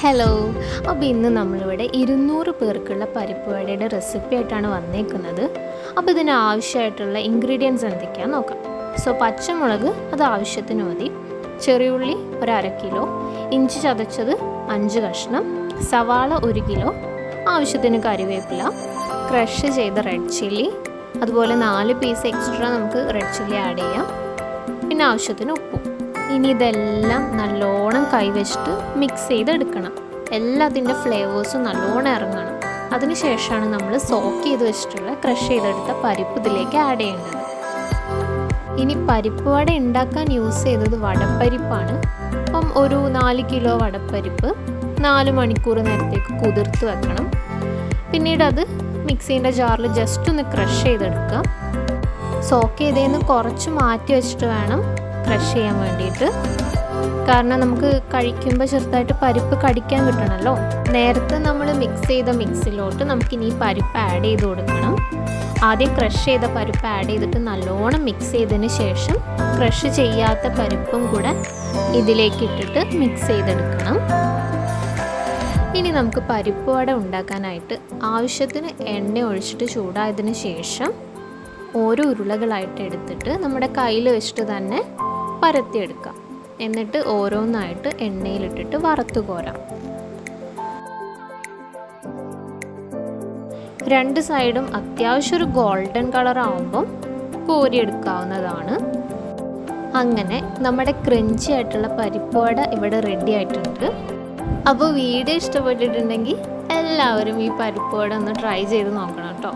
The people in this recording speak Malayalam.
ഹലോ അപ്പോൾ ഇന്ന് നമ്മളിവിടെ ഇരുന്നൂറ് പേർക്കുള്ള പരിപ്പ് വടയുടെ റെസിപ്പി ആയിട്ടാണ് വന്നേക്കുന്നത്. അപ്പോൾ ഇതിന് ആവശ്യമായിട്ടുള്ള ഇൻഗ്രീഡിയൻസ് എന്തൊക്കെയാണെന്ന് നോക്കാം. സോ പച്ചമുളക് അത് ആവശ്യത്തിന് മതി. ചെറിയുള്ളി ഒരു അര കിലോ. ഇഞ്ചി ചതച്ചത് അഞ്ച് കഷ്ണം. സവാള ഒരു കിലോ. ആവശ്യത്തിന് കറിവേപ്പില. ക്രഷ് ചെയ്ത റെഡ് ചില്ലി അതുപോലെ നാല് പീസ് എക്സ്ട്രാ നമുക്ക് റെഡ് ചില്ലി ആഡ് ചെയ്യാം. പിന്നെ ആവശ്യത്തിന് ഉപ്പും. ഇനി ഇതെല്ലാം നല്ലോണം കൈവച്ചിട്ട് മിക്സ് ചെയ്തെടുക്കണം. എല്ലാത്തിന്റെ ഫ്ലേവേഴ്സും നല്ലോണം ഇറങ്ങണം. അതിനുശേഷമാണ് നമ്മൾ സോക്ക് ചെയ്ത് വെച്ചിട്ടുള്ള ക്രഷ് ചെയ്തെടുത്ത പരിപ്പ് ഇതിലേക്ക് ആഡ് ചെയ്യേണ്ടത്. ഇനി പരിപ്പ് വട ഉണ്ടാക്കാൻ യൂസ് ചെയ്തത് വടപ്പരിപ്പാണ്. അപ്പം ഒരു നാല് കിലോ വടപ്പരിപ്പ് നാല് മണിക്കൂർ നേരത്തേക്ക് കുതിർത്ത് വെക്കണം. പിന്നീട് അത് മിക്സീന്റെ ജാറിൽ ജസ്റ്റ് ഒന്ന് ക്രഷ് ചെയ്തെടുക്കുക. സോക്ക് ചെയ്തേന്ന് കുറച്ച് മാറ്റി വെച്ചിട്ട് വേണം ക്രഷ് ചെയ്യാൻ വേണ്ടിയിട്ട്. കാരണം നമുക്ക് കഴിക്കുമ്പോൾ ചെറുതായിട്ട് പരിപ്പ് കടിക്കാൻ കിട്ടണമല്ലോ നേരത്തെ നമ്മൾ മിക്സ് ചെയ്ത മിക്സിലോട്ട് നമുക്കിനി ഈ പരിപ്പ് ആഡ് ചെയ്ത് കൊടുക്കണം. ആദ്യം ക്രഷ് ചെയ്ത പരിപ്പ് ആഡ് ചെയ്തിട്ട് നല്ലോണം മിക്സ് ചെയ്തതിന് ശേഷം ക്രഷ് ചെയ്യാത്ത പരിപ്പും കൂടെ ഇതിലേക്ക് ഇട്ടിട്ട് മിക്സ് ചെയ്തെടുക്കണം. ഇനി നമുക്ക് പരിപ്പ് വട ഉണ്ടാക്കാനായിട്ട് ആവശ്യത്തിന് എണ്ണ ഒഴിച്ചിട്ട് ചൂടായതിന് ശേഷം ഓരോ ഉരുളകളായിട്ട് എടുത്തിട്ട് നമ്മുടെ കയ്യിൽ വെച്ചിട്ട് തന്നെ പരത്തിയെടുക്കാം. എന്നിട്ട് ഓരോന്നായിട്ട് എണ്ണയിലിട്ടിട്ട് വറുത്തു കോരാം രണ്ട് സൈഡും അത്യാവശ്യം ഒരു ഗോൾഡൻ കളർ ആവുമ്പം കോരിയെടുക്കാവുന്നതാണ്. അങ്ങനെ നമ്മുടെ ക്രഞ്ചി ആയിട്ടുള്ള പരിപ്പുവട ഇവിടെ റെഡി ആയിട്ടുണ്ട്. അപ്പോൾ വീഡിയോ ഇഷ്ടപ്പെട്ടിട്ടുണ്ടെങ്കിൽ എല്ലാവരും ഈ പരിപ്പുവട ഒന്ന് ട്രൈ ചെയ്ത് നോക്കണം കേട്ടോ.